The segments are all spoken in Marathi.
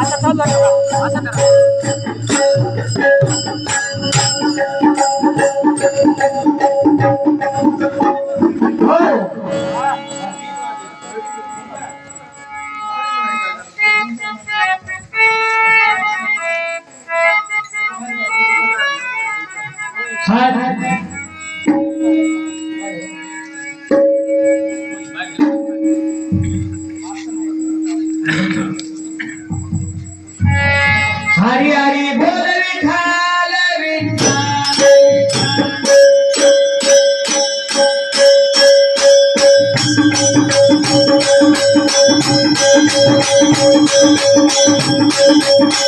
आता चालू आहे बघा. असं करा हरी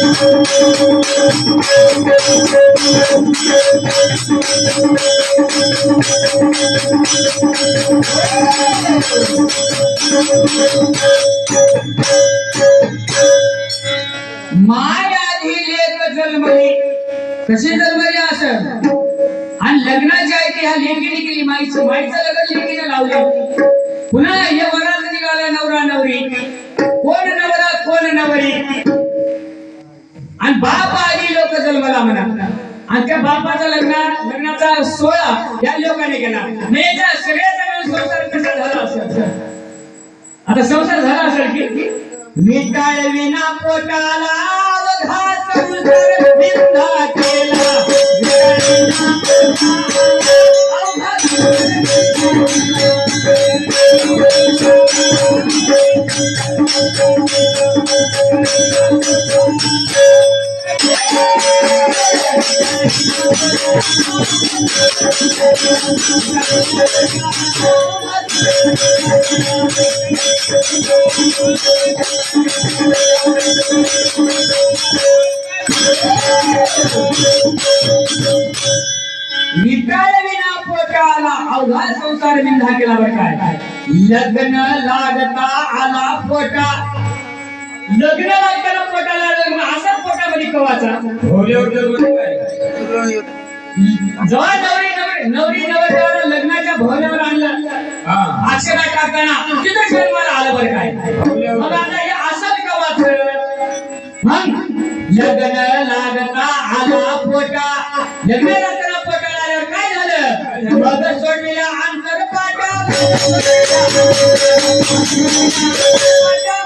माय आधी जन्मली कशी जन्मली असं? आणि लग्नाच्या आहे ह्या लेकीने केली माईचं माईचं लग्न लेकीने लावले पुन्हा हे वरात निघाला नवरा नवरी. कोण नवरा कोण नवरी? आणि बाप आधी लोक जन्मला म्हणा. आणि त्या बापाचा लग्न लग्नाचा सोहळा या लोकांनी केला. मेच्या सगळ्या जणांना संसार कसा झाला असेल. आता संसार झाला असेल की? विटाळ विना पोटाला Thank you. विंधा विना पोटाला अवघा संसार विंधा केला बरं काय? लग्न लागता आला पोटा. लग्न लागताना पोटाला लग्न असा पोटामध्ये कवाचा? जेव्हा नवरी नवरी नवरी नवरदेवाला लग्नाच्या भवनावर आणलं. अक्षरा टाकताना तिथं जन्माला आलं बरं काय? मग आता हे असं कवाच? मग लग्न लागता आला पोटा. लग्न लागताना पोटाला आल्यावर काय झालं? मग सोडलेल्या अंतर ओंकाराची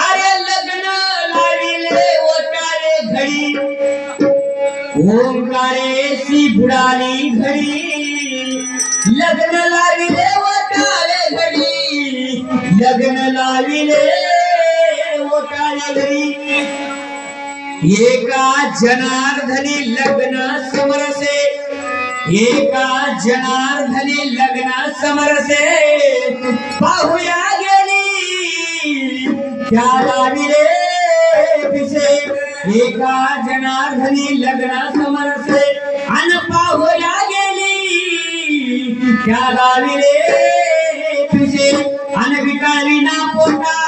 अरे लग्न ओंकारेशी बुडाली घडी लग्न लाविले ओटारे घडी लग्न लाविले ओटारे घडी. एका जनार्दनी लग्न समरसे। एका जनार्दनी लग्न समरसे। पाहूया गेली त्याला विरे पिसे एका जनार्दनी लग्न समरसे। अन पाहूया गेली त्याला विरे पिसे अन विकावी ना पोटा